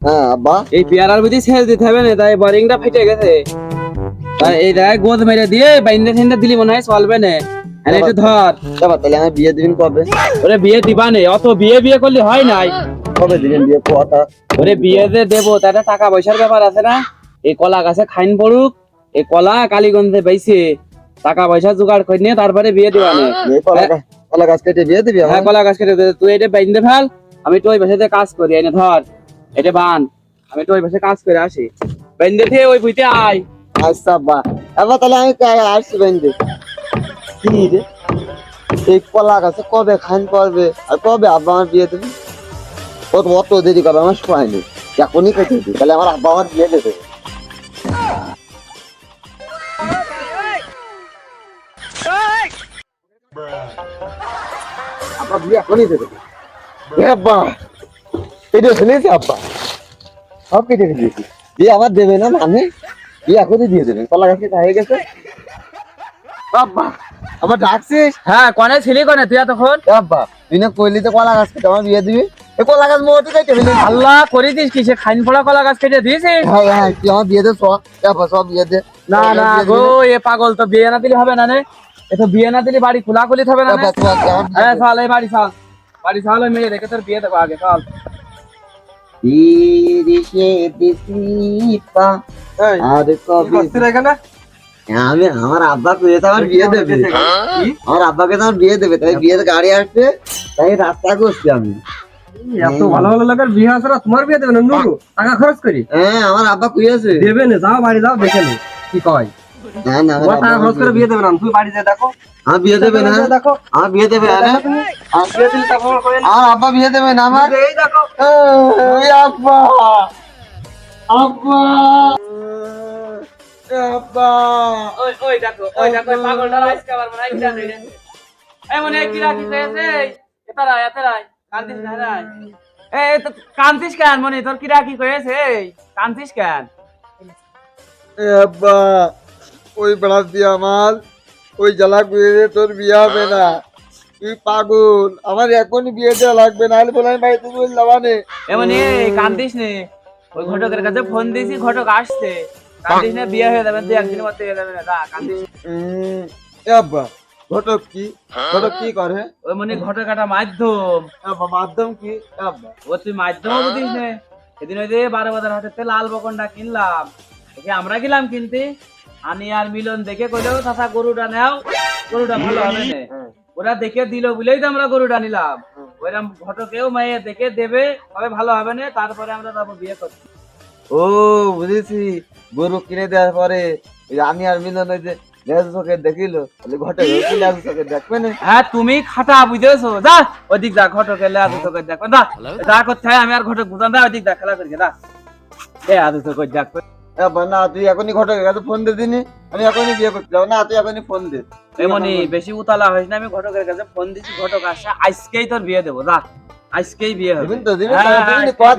হ্যাঁ আব্বা। এই পেয়ারার ভিতরে সেচ দিতে হবে না তাই বোরিংটা ফেটে গেছে। তাই এই দেখ গোদ মেরে দিয়ে বাইন্দে ঠেন্দে দিলি মনে হয় চলবে না। আর একটু ধর। বাবা তাহলে আমি বিয়ে দিবেন কবে? ওরে বিয়ে দিবা নে অত বিয়ে বিয়ে করলে হয় নাই। কবে দিবেন বিয়ে কথা ওরে বিয়ে যে দেবো তাতে টাকা পয়সার ব্যাপার আছে না। এই কলা গাছে খাইন পড়ুক এই কলা কালীগঞ্জে বেইছে। টাকা পয়সা জোগাড় করে নিয়ে তারপরে বিয়ে দিবা নে। কলা গাছ- কেটে বিয়ে দিবি হ্যাঁ কলা গাছ কেটে। তুই এটা বাইন্দে ফেল। আমি তো ওই পাশে কাজ করি এনে ধর এটা বান আমি তো ওই পাশে কাজ করে আসি। বাইন্দে থেকে ওই বুঝতে আয়। আচ্ছা আব্বা আব্বা তাহলে আমি কা- আসছি কি রে? এই কলা গাছে কবে খান পড়বে আর কবে আব্বা আমার বিয়ে দেবে? অত অত দেরি করবে আমার সময় নেই। এখনই কেটে দিই তাহলে আমার আব্বা আমার বিয়ে দেবে। আব্বা বিয়ে এখনই দেবে। আব্বা এটা শুনেছি আব্বা। সব কেটে দিয়েছি। বিয়ে আমার দেবে না মানে? এখনই দিয়ে দেবে। কলা গাছ কেটে হয়ে গেছে। আব্বা আবার ডাকছিস হ্যাঁ কনে ছিলি কনে? তুই তখন আব্বা তুই না কইলি তো কলা গাছ কেটে আমার বিয়ে দিবি। এ কলা গাছ মোটি কেটে ফেলি আল্লাহ করে দিস কি? সে খাইন কলা গাছ কেটে দিয়েছিস হ্যাঁ হ্যাঁ তুই আমার বিয়ে দে সব আব্বা সব বিয়ে দে। না না গো এ পাগল তো বিয়ে না দিলে হবে না রে এ তো বিয়ে না দিলে বাড়ি খোলা খুলি হবে না হ্যাঁ চল এই বাড়ি চল। বাড়ি ওই মেয়ে দেখে তোর বিয়ে দেবো আগে চল তিরিশে এই, আর কবি এখানে আমি আমার আব্বা তো আমার বিয়ে দেবে আমার আব্বাকে তো আমার বিয়ে দেবে তাই বিয়েতে গাড়ি আসবে তাই রাস্তা করছি আমি এত ভালো ভালো লাগার বিয়ে আছে তোমার বিয়ে দেবে না নুরু টাকা খরচ করি হ্যাঁ আমার আব্বা কইছে দেবে না যাও বাড়ি যাও দেখে নে কি কয় না না আমার তোমার টাকা আব্বা খরচ করে বিয়ে দেবে না তুমি বাড়ি যেয়ে দেখো। আমার বিয়ে দেবে না। দেখো। আমার বিয়ে দেবে না। আর বিয়ে দিলে তারপর করে না। আমার আব্বা বিয়ে দেবে না আমার। এই দেখো। এই আব্বা। আব্বা। এ আব্বা। ওই ওই দেখো ওই দেখো পাগলটা আজকে আবার মনে নেই এই কি এতারা কান্দিস না রে এই তো কান্দিস কেন মনে তোর কি কয়েছে কান্দিস কেন? আব্বা। ওই বেড়া দিয়ে আমার ওই জ্বালা গুয়ে তোর বিয়ে হবে না। তুই পাগল। আমার এখনই বিয়ে দেওয়া লাগবে না হলে বলে আমি বাড়িতে বললাম মানে এমন কান্দিস নে। ওই ঘটকের কাছে ফোন দিয়েছি ঘটক আসছে। কান্দিস না বিয়ে হয়ে যাবে দুই একদিনের মধ্যে হয়ে যাবে না কান্দিস উম, আব্বা ঘটক কি? ঘটক কি করে? ওই মনে ঘটক একটা মাধ্যম। মাধ্যম কি? আব্বা। ও তুই মাধ্যম বুঝিস নে। সেদিন ওই যে বারো বাজার হাতে লাল বকনটা কিনলাম। আমরা গেলাম কিনতে। আনি আর মিলন দেখে কইলেও চাচা গরুটা নাও গরুটা ভালো হবে না। ওরা দেখে দিল বলেই তো আমরা গরুটা নিলাম। ওইরকম ঘটকেও মেয়ে দেখে দেবে তবে ভালো হবে না তারপরে আমরা যাব বিয়ে করতে ও বুঝেছি। গরু কিনে দেওয়ার পরে আমি আর মিলন ওই যে লেজ চোখে দেখিল লেজ চোখে দেখবে না। হ্যাঁ তুমি খাটা বুঝেছ? যা ওদিক যা ঘটকে লে আদু তোকে দেখো। দা যা করতে আমি আর ঘটক বুঝান দা ওদিক যা খেলা করি দা এ আদু তোকে দেখো এ আব্বা না তুই এখনই ঘটকের কাছে ফোন দে দিনি আমি এখনই বিয়ে করতে যাব। না তুই এখনই ফোন দে। এমনই বেশি উতালা হইস না আমি ঘটকের কাছে ফোন দিছি ঘটক আসে আজকেই তোর বিয়ে দেবো যা। আজকেই বিয়ে হবে। তো দিবিন হ্যাঁ, হ্যাঁ, কোয়া।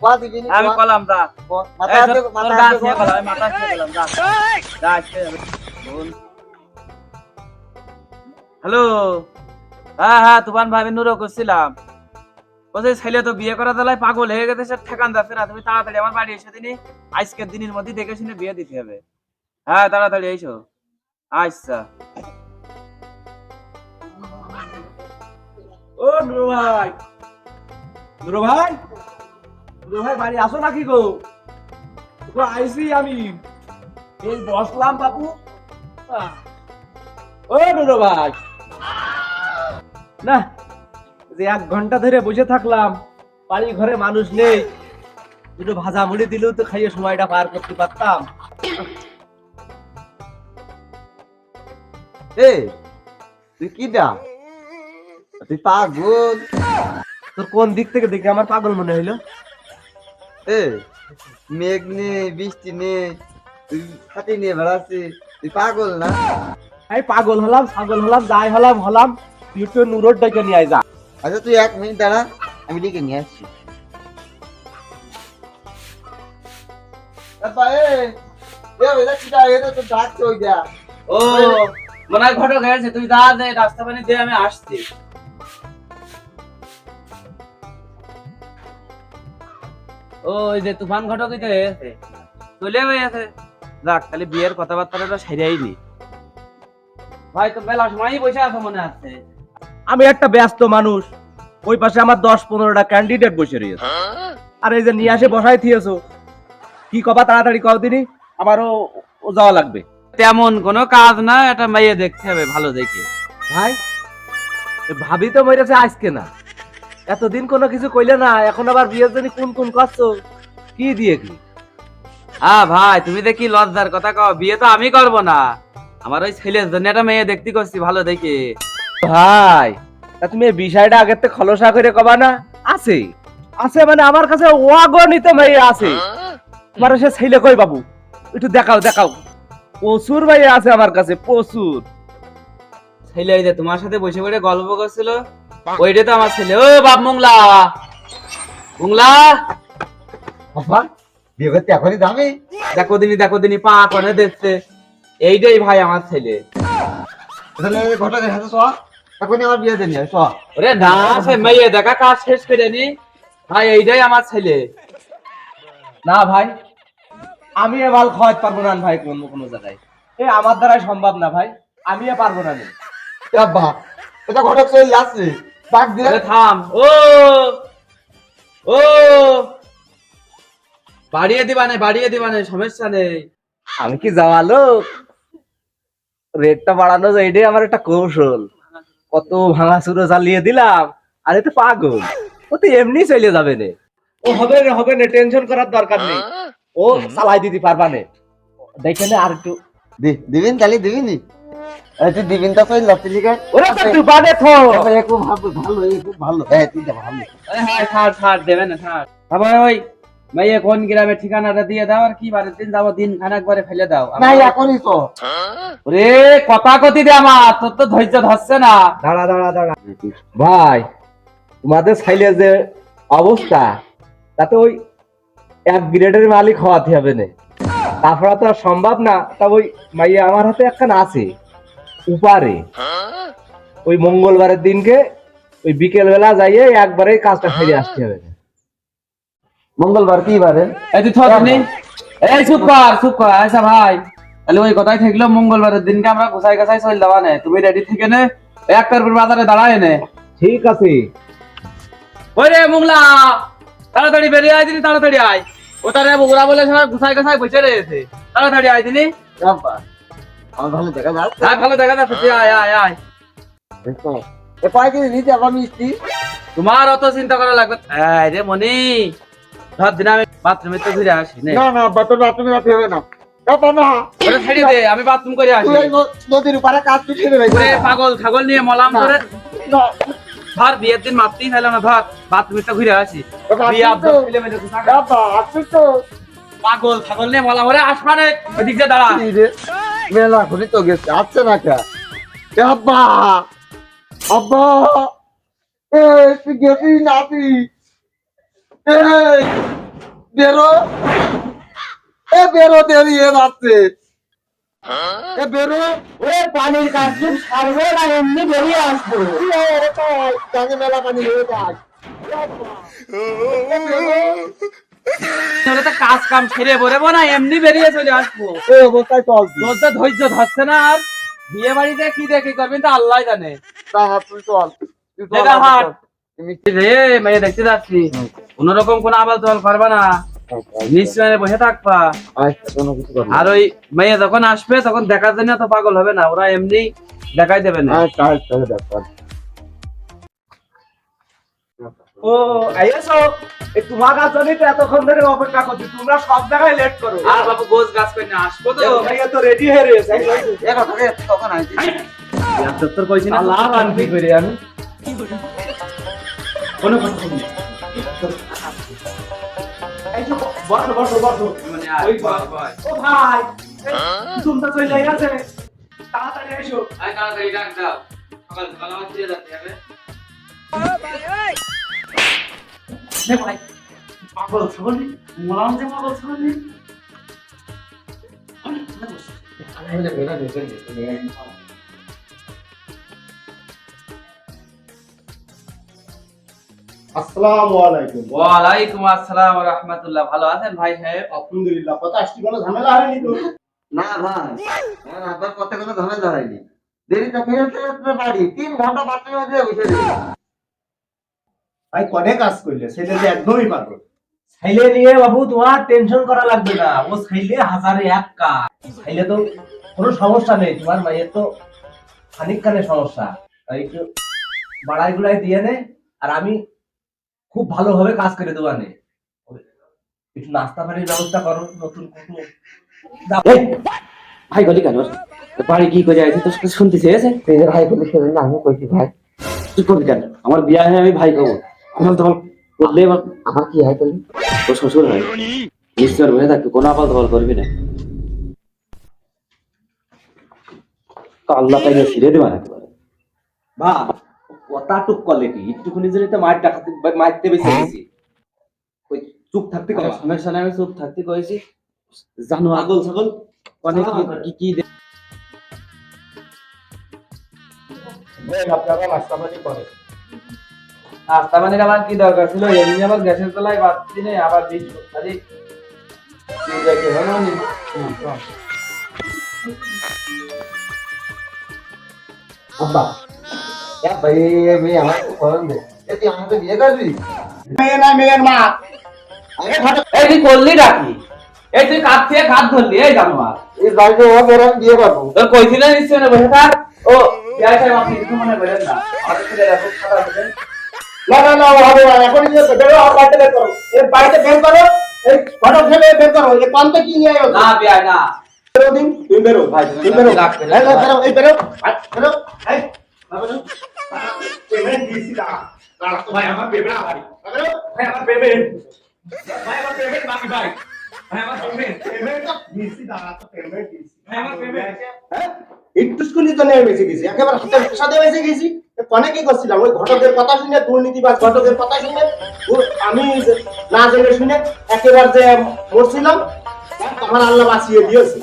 কোয়া আমি কলাম দা মাথা মাথা মাথা আজকে। হ্যালো। হ্যাঁ হ্যাঁ তুফান ভাবি নুরো করছিলাম। বলছে, ছেলে তো বিয়ে করা দালায় পাগল হয়ে গেছে ঠেকান যাচ্ছে না, তুমি তাড়াতাড়ি আমার বাড়ি এসে দিনই আজকের দিনের মধ্যে দেখে শুনে বিয়ে দিতে হবে। হ্যাঁ তাড়াতাড়ি এসো। আচ্ছা। ও নুরু ভাই। নুরু ভাই? নুরু ভাই, বাড়ি আসো নাকি গো? তো আইসি আমি। এই বসলাম আহ। ও নুরু ভাই। না যে এক ঘণ্টা ধরে বসে থাকলাম বাড়ি ঘরে মানুষ নেই। দুটো ভাজা মুড়ি দিলেও তো খাইয়ে সময়টা পার করতে পারতাম। এ তুই কি দা তুই পাগল? তোর কোন দিক থেকে দেখে আমার পাগল মনে হইল? এ মেঘ নেই বৃষ্টি নেই তুই ছাতি নিয়ে বেড়াচ্ছিস তুই পাগল না? আমি পাগল হলাম ছাগল হলাম যাই হলাম হলাম তুই তো নুরোর ডেকে নিয়ে যা। আচ্ছা তুই এক মিনিট দাঁড়া আমি ডেকে নিয়ে আসছি। ও মনে হয় ঘটক হয়েছে তুই দা দে রাস্তা পানি দিয়ে আমি আসছি। ওই যে তুফান ঘটকই তো হয়েছে চলে গেছে। যাক তাহলে বিয়ের কথাবার্তাটা সেরাই নি। ভাই তো বেলা সময়ই বসে আছো মনে আছে। আমি একটা ব্যস্ত মানুষ। ওই পাশে আমার দশ পনেরোটা ক্যান্ডিডেট বসে রয়েছে। আর এই যে নিয়ে আসে বসাই থিয়েছো কি কবা তাড়াতাড়ি কও দিনই আমারও যাওয়া লাগবে। তেমন কোনো কাজ না একটা মেয়ে দেখতে হবে ভালো দেখে। ভাই ভাবি তো মরেছে আজকে না। এতদিন কোনো কিছু কইলে না এখন আবার বিয়ের জন্য কোন কোন করছ? কি দিয়ে কি? হ্যাঁ ভাই তুমি দেখি লজ্জার কথা কও বিয়ে তো আমি করব না। আমার ওই ছেলের জন্য একটা মেয়ে দেখতে করছি ভালো দেখে। ভাই তা তুমি এই বিষয়টা আগের থেকে খলসা করে কবা না। আছে। আছে মানে আমার কাছে অগণিত মেয়ে আছে। তোমার সে ছেলে কই বাবু? একটু দেখাও দেখাও। প্রচুর মেয়ে আছে আমার কাছে প্রচুর। ছেলে ওই যে তোমার সাথে বসে বসে গল্প করছিল ওইটা তো আমার ছেলে। ও বাপ মুংলা। মুংলা? বাবা বিয়ে করতে এখনই যাবে? দেখো দিনি দেখো দিনি পা করে দেখছে এইটাই ভাই আমার ছেলে। তাহলে ঘটকের হাতে শোয়া এখনই আমার বিয়ে দেনি ওরে না সে মেয়ে দেখা কাজ শেষ করে নি। ভাই এইটাই আমার ছেলে। না ভাই আমি এ মাল খাওয়াতে পারব না ভাই কোনো কোনো জায়গায়। এ আমার দ্বারাই সম্ভব না ভাই আমি এ পারব না। বাবা এটা ঘটক চলে আসছে ওরে থাম ও! ও! বাড়িয়ে দিবানে বাড়িয়ে দিবানে সমস্যা নেই। আমি কি যাওয়া লোক? রেটটা বাড়ানো যায় এটাই আমার একটা কৌশল। কত ভাঙা চুরো চালিয়ে দিলাম। আর এতে পাগল। ও তো এমনি চলে যাবে নে। ও হবে না হবে না টেনশন করার দরকার নেই। ও চালাই দিতে পারবা নে। দেখে নে আর একটু। দি দিবিন তাহলে দিবিনি এই তুই দিবিন তো কই লতি লিখে ওরা তো একটু বাদে থো। এ খুব ভালো ভালো এ খুব ভালো। হ্যাঁ তুই ভালো। আরে হ্যাঁ ছাড় ছাড় দেবে না ছাড় তারপরে ওই মেয়ে কোন গ্রামে ঠিকানাটা দিয়ে দাও আর কি দিন যাব দিন খানাক বারে ফেলে দাও। না এখনই তো। ওরে কথা কতি দে আমার তোর তো ধৈর্য ধরছে না। দাঁড়া দাঁড়া দাঁড়া। ভাই তোমাদের সাইলের যে অবস্থা তাতে ওই এক গ্রেডের মালিক হওয়াতে হবে না। তারপরে তো আর সম্ভব না তা ওই মাইয়া আমার হাতে একখান আছে উপারে। ওই মঙ্গলবারের দিনকে ওই বিকেল বেলা যাইয়ে একবারে কাজটা ফিরে আসতে হবে মঙ্গলবার কি বারে? এই তুই থর নি এই চুপ কর আচ্ছা ভাই। তাহলে ওই কথাই থাকল মঙ্গলবারের দিনকে আমরা গোসাই গাছাই চল দেওয়া নে। তুমি রেডি থেকে নে একটার পর বাজারে দাঁড়ায় নে। ঠিক আছে। ওই রে মুংলা তাড়াতাড়ি বেরিয়ে আয় দিনি তাড়াতাড়ি আয়। ও তারে ওরা বলে সবাই গোসাই গাছাই বসে রয়েছে। তাড়াতাড়ি আয় দিনি আমার ভালো দেখা যাচ্ছে। হ্যাঁ ভালো দেখা যাচ্ছে আয় আয় আয়। এ কয়েকদিন নিতে আবার মিষ্টি? তোমার অত চিন্তা করা লাগবে এই রে মনি ধর দিন আমি বাথরুমে তো ঘুরে আসি নে। না না বাতর বাথরুমে রাখতে হবে না আমি বাথরুম করে আসি। নদীর উপরে কাজ পাগল ছাগল নিয়ে মলাম। করে ধর বিয়ের দিন মারতেই না ধর বাথরুমে তো ঘুরে আসি। পাগল ছাগল নিয়ে মলাম ওরে আসমানে ওইদিক দিয়ে দাঁড়া? মেলা ঘুরি তো গেছে আসছে না কে? আব্বা আব্বা এ তুই গেছিস নাতি এই বেরো। এ বেরো দেরি যাচ্ছে। এ বেরো। ওই পানির কাজ ছাড়বো না এমনি বেরিয়ে আসব। জানে মেলা পানি হয়ে যাক। কাজ কাম ছেড়ে বলব না এমনি বেরিয়ে চলে আসব। এই অবস্থায় তো ধৈর্য ধরছে না আর। বিয়ে বাড়িতে কি দেখে করবেন তো আল্লাহ জানে। হাত তুই চল। তুই হাট। তুমি রে মেয়ে দেখতে যাচ্ছি। কোন রকম কোন আবাল জল করবা না। নিশ্চয় বসে থাকবা। আচ্ছা কোনো কিছু করব আর ওই মেয়ে যখন আসবে তখন দেখার জন্য তো পাগল হবে না। ওরা এমনি দেখাই দেবে না। আচ্ছা আচ্ছা ও আইসো তোমার কাছে তো এতক্ষণ ধরে অপেক্ষা করছি। তোমরা সব জায়গায় লেট করো। আর বাবু গোছ গাছ করে আসব তো। ভাইয়া তো রেডি হয়ে রয়েছে। কথা তখন আইছি তোর কইছি না? আল্লাহ আনবি করে আমি? কোনো কথা বসো বসো বসো। মানে। ও ভাই তুমি তো চলে গেছে। তাড়াতাড়ি এসো। আয় তাড়াতাড়ি ডাক দাও। সকাল সকাল আমার ফিরে যেতে হবে। নে ভাই পাগল ছাগল মোলাম যে পাগল ছাগল আসসালামু আলাইকুম। ওয়ালাইকুম আসসালাম ওয়া রাহমাতুল্লাহ। ভালো আছেন ভাই সাহেব? আলহামদুলিল্লাহ কথা আসছি কোনো ঝামেলা হয়নি তো? না ভাই আমার আব্বার পথে কোনো ঝামেলা হয়নি। দেরিতে ফেরতে আসতে পারি তিন ঘণ্টা বাকি হয়ে যায় বসে ভাই কনে কাজ করলে? ছেলে যে একদমই নিয়ে বাবু তোমার টেনশন করা লাগবে না। ও ছেলে হাজারে এক কাজ। ছেলে তো কোনো সমস্যা নেই। তোমার মায়ের তো খানিকখানে সমস্যা। তাই একটু বাড়াই গুড়াই দিয়ে নে। আর আমি খুব ভালোভাবে কাজ করে দেবো নে একটু নাস্তা পানির ব্যবস্থা করো নতুন ভাই গলি কেন? বাড়ি কি করে আছে? শুনতে চেয়েছে ভাই বলে আমি কইছি ভাই। তুই করবি কেন? আমার বিয়ে হয় আমি ভাই খাব আমার করলে আমার কি হয় তোর শ্বশুর হয়। নিশ্চয় হয়ে থাকবে কোনো করবি না। আল্লাহ তাই ফিরে দেবা বলে বা কথা টুক করলে কি একটুখানি জন্য তো মায়ের টাকাতে মারতে বেশি গেছি ওই চুপ থাকতে কথা সমস্যা নাই আমি চুপ থাকতে কয়েছি জানো ছাগল ছাগল? অনেক কি- কি কি আপনারা নাস্তা পানি করে। নাস্তা পানির আমার কি দরকার ছিল? এমনি আবার গ্যাসের তলায় বাচ্চি নেই আবার বিশ খালি আব্বা এ ভাই মেয়ে আমার খুব গরম দে এ তুই আমাকে বিয়ে করবি মেয়ে না মেয়ের মা আরে ঘটক এই তুই করলি ডাকি এই তুই কাঠ থেকে কাঠ ধরলি এই জানোয়ার এই বাড়িতে ও বের বিয়ে করব তোর কইছিল নিশ্চয় না বসে থাক ও বিয়াই সাহেব আপনি কিছু মনে করেন না আমাদের ছেলে খুব খারাপ আছে না না না ও হবে না এখন নিয়ে বেরো আর বাড়িতে বের করো এই বাড়িতে বের করো এই ঘটক ছেলে বের করো এই পান্তে কি নিয়ে আছো না বিয়াই না বেরো দিন তুমি বেরো ভাই, তুমি বেরো রাখবে এই বেরো, এই বেরো বেরো এই পেমেন্ট দিছি না দাঁড়া তো ভাই আমার পেমেন্ট বাড়ি। ভাই আমার পেমেন্ট। ভাই আমার পেমেন্ট বাকি ভাই। ভাই আমার পেমেন্ট। পেমেন্ট তো দিছি দাঁড়া তো পেমেন্ট দিছি ভাই আমার পেমেন্ট। একটু স্কুলে তো নেমে বেঁচে গেছি। একেবারে হাতের সাথে বেঁচে গেছি। কনে কি করছিলাম? ওই ঘটকের কথা শুনে দুর্নীতিবাজ ঘটকের কথা শুনে আমি না জেনে শুনে একেবারে যে মরছিলাম আমার আল্লাহ বাঁচিয়ে দিয়েছে।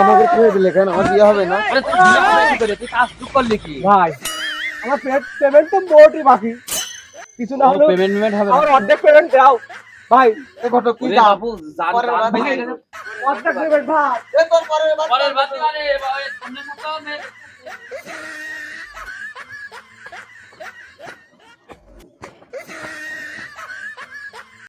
আমাকে ছেড়ে দিলে কেন? আমার বিয়ে হবে না? তুই কাজ তুই করলি কি? ভাই আমার পেমেন্ট তো মোটই বাকি। কিছু না হলেও পেমেন্ট হবে আমার অর্ধেক পেমেন্ট দাও। ভাই এ বার ভেঙে দিন। গেছে। অর্ধেক পেমেন্ট ভাই। এ তোর পরের বার পরের বাতি মানে সামনে সপ্তাহে